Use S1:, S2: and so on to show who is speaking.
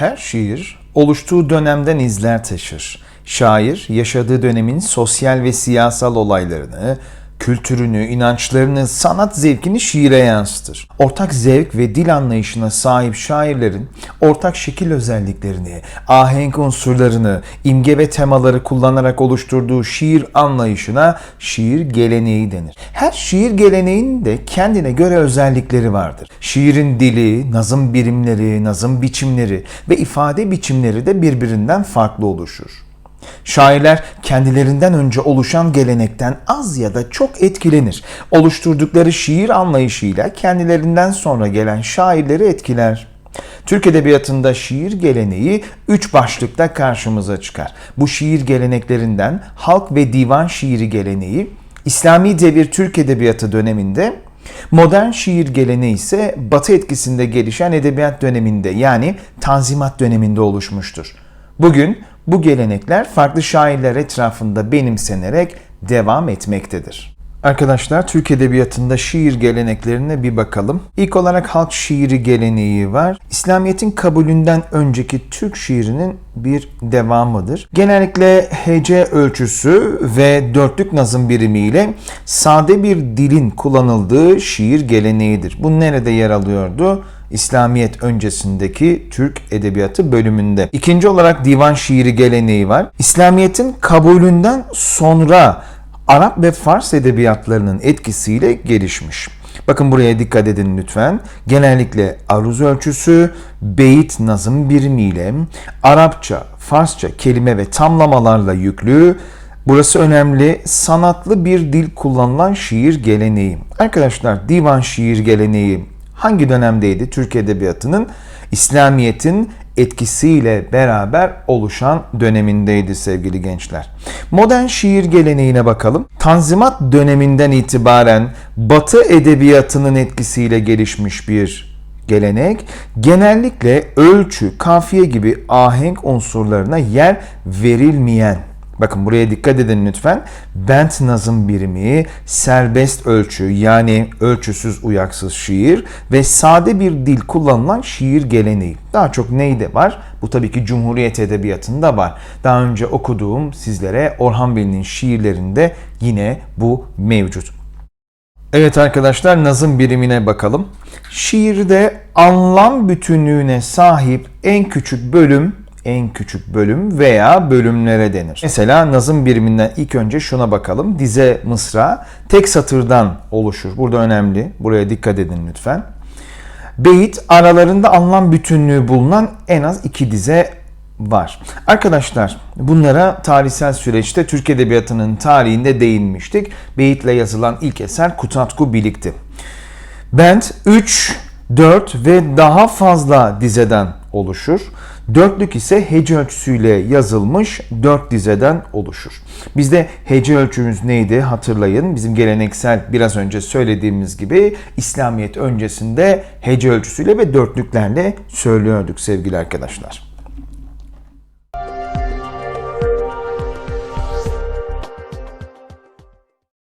S1: Her şiir oluştuğu dönemden izler taşır. Şair yaşadığı dönemin sosyal ve siyasal olaylarını, kültürünü, inançlarını, sanat zevkini şiire yansıtır. Ortak zevk ve dil anlayışına sahip şairlerin ortak şekil özelliklerini, ahenk unsurlarını, imge ve temaları kullanarak oluşturduğu şiir anlayışına şiir geleneği denir. Her şiir geleneğinin de kendine göre özellikleri vardır. Şiirin dili, nazım birimleri, nazım biçimleri ve ifade biçimleri de birbirinden farklı oluşur. Şairler kendilerinden önce oluşan gelenekten az ya da çok etkilenir. Oluşturdukları şiir anlayışıyla kendilerinden sonra gelen şairleri etkiler. Türk Edebiyatı'nda şiir geleneği üç başlıkta karşımıza çıkar. Bu şiir geleneklerinden halk ve divan şiiri geleneği, İslami devir Türk Edebiyatı döneminde Modern şiir geleneği ise Batı etkisinde gelişen edebiyat döneminde yani Tanzimat döneminde oluşmuştur. Bugün bu gelenekler farklı şairler etrafında benimsenerek devam etmektedir. Arkadaşlar Türk Edebiyatı'nda şiir geleneklerine bir bakalım. İlk olarak halk şiiri geleneği var. İslamiyet'in kabulünden önceki Türk şiirinin bir devamıdır. Genellikle hece ölçüsü ve dörtlük nazım birimiyle sade bir dilin kullanıldığı şiir geleneğidir. Bu nerede yer alıyordu? İslamiyet öncesindeki Türk Edebiyatı bölümünde. İkinci olarak divan şiiri geleneği var. İslamiyet'in kabulünden sonra Arap ve Fars edebiyatlarının etkisiyle gelişmiş. Bakın buraya dikkat edin lütfen. Genellikle aruz ölçüsü, beyit nazım birimiyle, Arapça, Farsça kelime ve tamlamalarla yüklü, Burası önemli. Sanatlı bir dil kullanılan şiir geleneği. Arkadaşlar divan şiir geleneği hangi dönemdeydi Türk Edebiyatı'nın? İslamiyet'in etkisiyle beraber oluşan dönemindeydi sevgili gençler. Modern şiir geleneğine bakalım. Tanzimat döneminden itibaren Batı edebiyatının etkisiyle gelişmiş bir gelenek genellikle ölçü, kafiye gibi ahenk unsurlarına yer verilmeyen Bakın buraya dikkat edin lütfen. Bent nazım birimi, serbest ölçü yani ölçüsüz uyaksız şiir ve sade bir dil kullanılan şiir geleneği. Daha çok neyde var? Bu tabii ki Cumhuriyet Edebiyatı'nda var. Daha önce okuduğum sizlere Orhan Veli'nin şiirlerinde yine bu mevcut. Evet arkadaşlar nazım birimine bakalım. Şiirde anlam bütünlüğüne sahip en küçük bölüm en küçük bölüm veya bölümlere denir. Mesela nazım biriminden ilk önce şuna bakalım. Dize mısra tek satırdan oluşur. Burada önemli. Buraya dikkat edin lütfen. Beyit aralarında anlam bütünlüğü bulunan en az iki dize var. Arkadaşlar bunlara tarihsel süreçte Türk Edebiyatı'nın tarihinde değinmiştik. Beyitle yazılan ilk eser Kutatku Bilik'ti. Bent 3, 4 ve daha fazla dizeden oluşur. Dörtlük ise hece ölçüsüyle yazılmış dört dizeden oluşur. Bizde hece ölçümüz neydi hatırlayın. Bizim geleneksel biraz önce söylediğimiz gibi İslamiyet öncesinde hece ölçüsüyle ve dörtlüklerle söylüyorduk sevgili arkadaşlar.